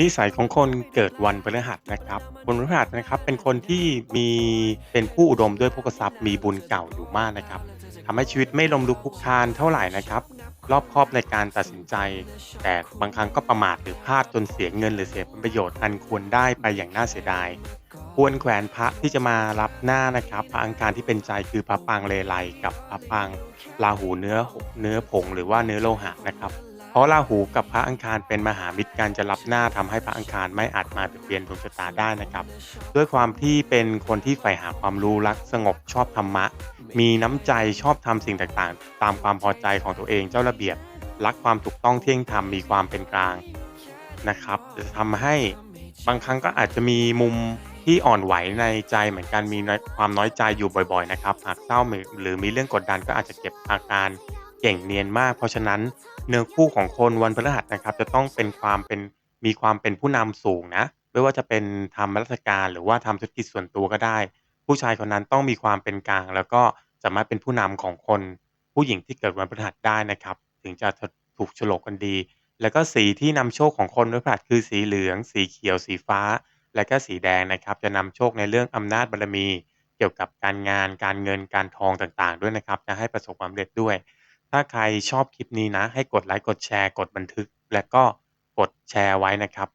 นิสัยของคนเกิดวันพฤหัสนะครับคนพฤหัสนะครับเป็นคนที่มีเป็นผู้อุดมด้วยโภคทรัพย์มีบุญเก่าอยู่มากนะครับทำให้ชีวิตไม่ลมลุกคุกคานเท่าไหร่นะครับรอบคอบในการตัดสินใจ แต่บางครั้งก็ประมาทหรือพลาดจนเสียเงินหรือเสียผลประโยชน์อันควรได้ไปอย่างน่าเสียดายควรแขวนพระที่จะมารับหน้านะครับพระอังคารที่เป็นใจคือพระปางเลไลกับพระปางราหูเนื้อเนื้อผงหรือว่าเนื้อโลหะนะครับ เพราะราหูกับพระอังคารเป็นมหามิตรกันจะรับหน้าทำให้พระอังคารไม่อาจมาเปลี่ยนดวงชะตาได้นะครับ ด้วยความที่เป็นคนที่ใฝ่หาความรู้รักสงบชอบธรรมะ มีน้ำใจชอบทำสิ่งต่างๆ ตามความพอใจของตัวเองเจ้าระเบียบ รักความถูกต้องเที่ยงธรรมมีความเป็นกลางนะครับ จะทำให้บางครั้งก็อาจจะมีมุมที่อ่อนไหวในใจเหมือนกันมีความน้อยใจอยู่บ่อย ๆ นะครับ หากเศร้าหรือมีเรื่องกดดันก็อาจจะเก็บอาการเก่งเนียนมาก เพราะฉะนั้น เนื้อคู่ของคนวันพฤหัสนะครับ จะต้องเป็นความเป็นมีความเป็นผู้นำสูงนะ ไม่ว่าจะเป็นทำราชการหรือว่าทำธุรกิจส่วนตัวก็ได้ ผู้ชายคนนั้นต้องมีความเป็นกลาง แล้วก็สามารถเป็นผู้นำของคน ผู้หญิงที่เกิดวันพฤหัสได้นะครับ ถึงจะถูกโฉลกกันดี แล้วก็สีที่นำโชคของคนวันพฤหัสคือสีเหลือง สีเขียว สีฟ้า และก็สีแดงนะครับ จะนำโชคในเรื่องอำนาจบารมี เกี่ยวกับการงาน การเงิน การทองต่างๆ ด้วยนะครับ จะให้ประสบความสำเร็จด้วย ถ้าใครชอบคลิปนี้นะ ให้กดไลค์ กดแชร์ กดบันทึก และก็กดแชร์ไว้นะครับ